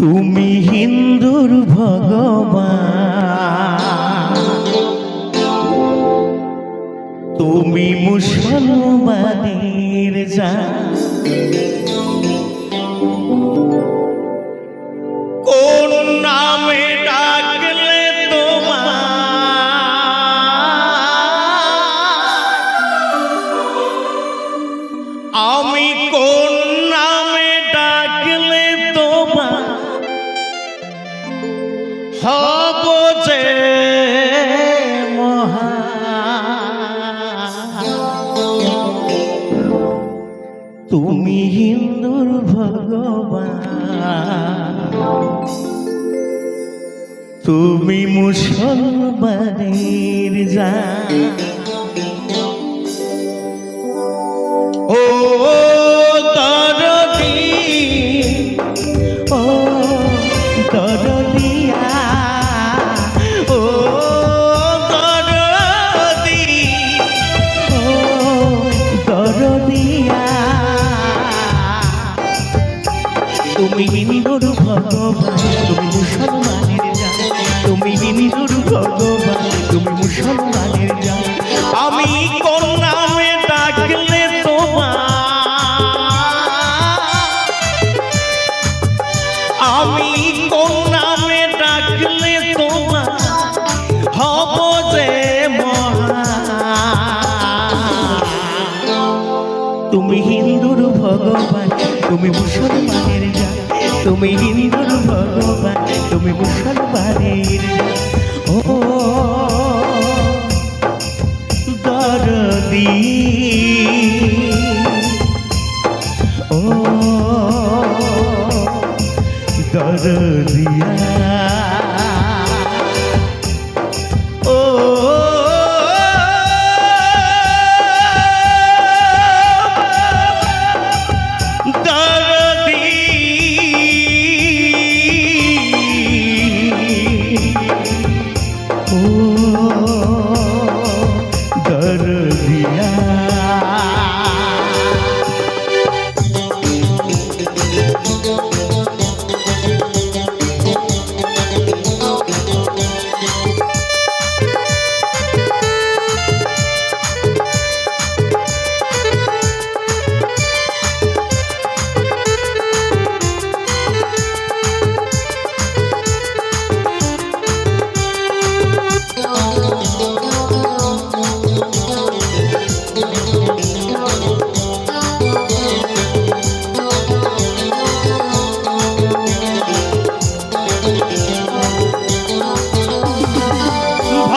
তুমি হিন্দুর ভগবান। তুমি মুসলমানের যা হব যে। তুমি হিন্দুর ভগবান তুমি মুসলমানের যা তুমি মুসলমানের তুমি হিন্দুর ভগবান তুমি মুসলমানের আমি নামে ডাকলে আমি নামে ডাকলে তুমি হিন্দুর ভগবান তুমি মুসলমানের তুমি হিন্দুর ভগবান তুমি মুসলমানের। ও।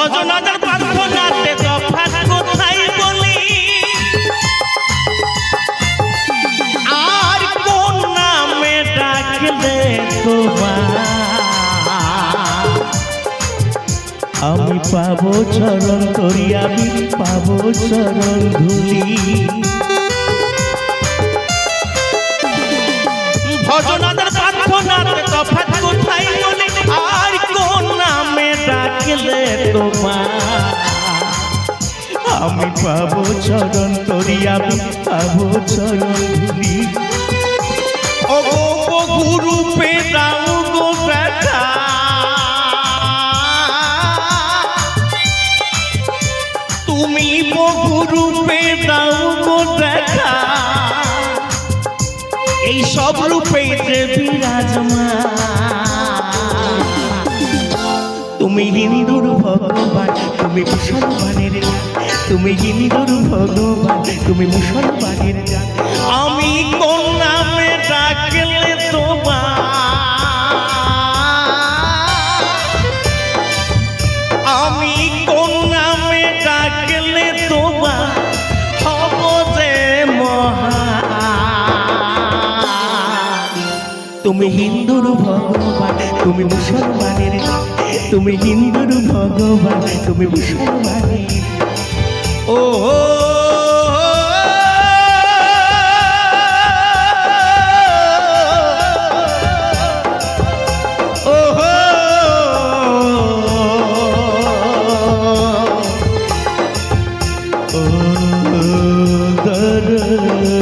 ভজনাদের প্রার্থনাতে তফাৎ কোথায় বলি? আর কোন নামে ডাকলে আমি পাবো চরণ করি পাবো চরণ ধুলি। আমি পাবো চরণ করি আমি, পাবো চরণ তুমি এই সব রূপে যে তুমি হিন্দুর ভগবান, তুমি মুসলমানের তুমি হিন্দুর ভগবান, তুমি মুসলমানের আমি কোন নামে ডাকলে তোমার? আমি কোন নামে ডাকলে তোমার? হব যে মহান। তুমি হিন্দুর ভগবান, তুমি মুসলমানের। তুমি হিন্দুর ভগবান, তুমি মুসলমানের ও দরদি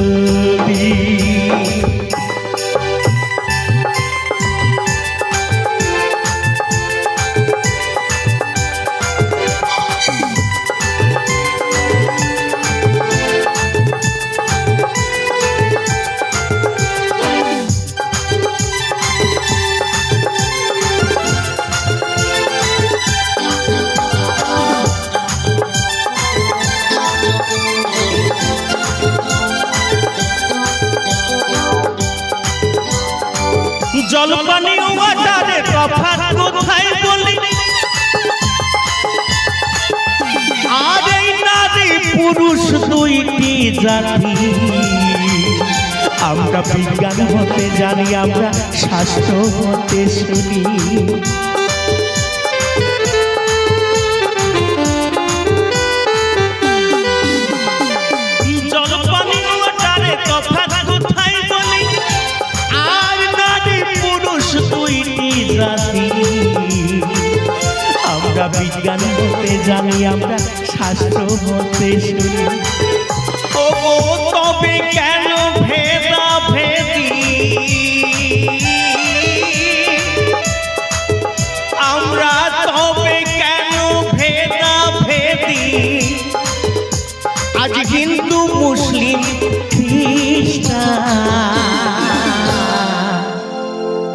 জলপানি ওয়াটারে তফাৎ কোথায় বলি? নারী পুরুষ দুইটি জাতি। আমরা বিজ্ঞান হতে জানি, আমরা স্বাস্থ্য হতে শুনি। বিজ্ঞান হতে জানি আমরা শাস্ত্র হতে শুনি। ও তবে কেন ভেদা ভেদি আমরা তবে কেন ভেদা ভেদি আজ হিন্দু মুসলিম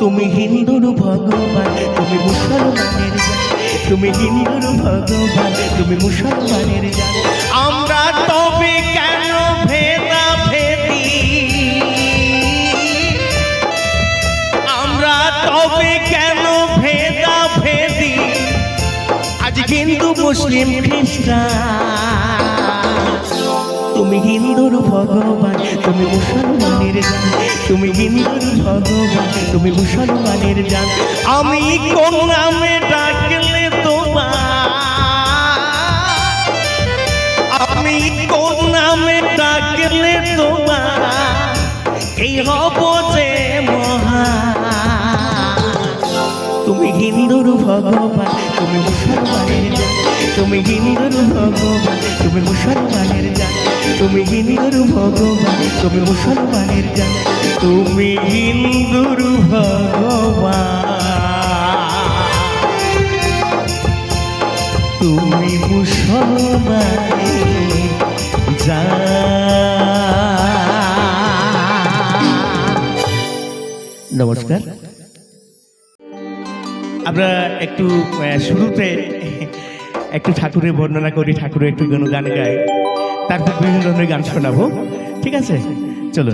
তুমি হিন্দুর ভগবান তুমি মুসলমানের তুমি হিন্দুর ভগবান, তুমি মুসলমানের জান। আমরা তবে কেন ভেদা ভেদি আমরা তবে কেন ভেদা ভেদি আজ হিন্দু, মুসলিম, খ্রিস্টান। তুমি হিন্দুর ভগবান, তুমি মুসলমানের জান। তুমি হিন্দুর ভগবান, তুমি মুসলমানের জান। আমি কোন নামে ডাকলে নামে ডাকলে তোমার, এই হব যে মহা তুমি হিন্দুর ভগবান, তুমি মুসলমানের জান তুমি হিন্দুর ভগবান, তুমি মুসলমানের জান তুমি হিন্দুর ভগবান, তুমি মুসলমানের জান তুমি হিন্দুর নমস্কার আমরা একটু শুরুতে একটু ঠাকুরের বর্ণনা করি, ঠাকুরের একটু গান গান গাই। তারপর বিভিন্ন ধরনের গান শোনাবো। ঠিক আছে? চলো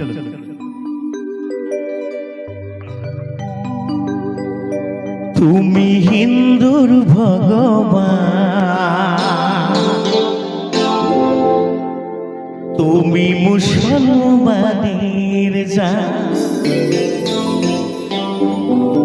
তুমি হিন্দুর ভগবান। তুমি মুসলমানের জান।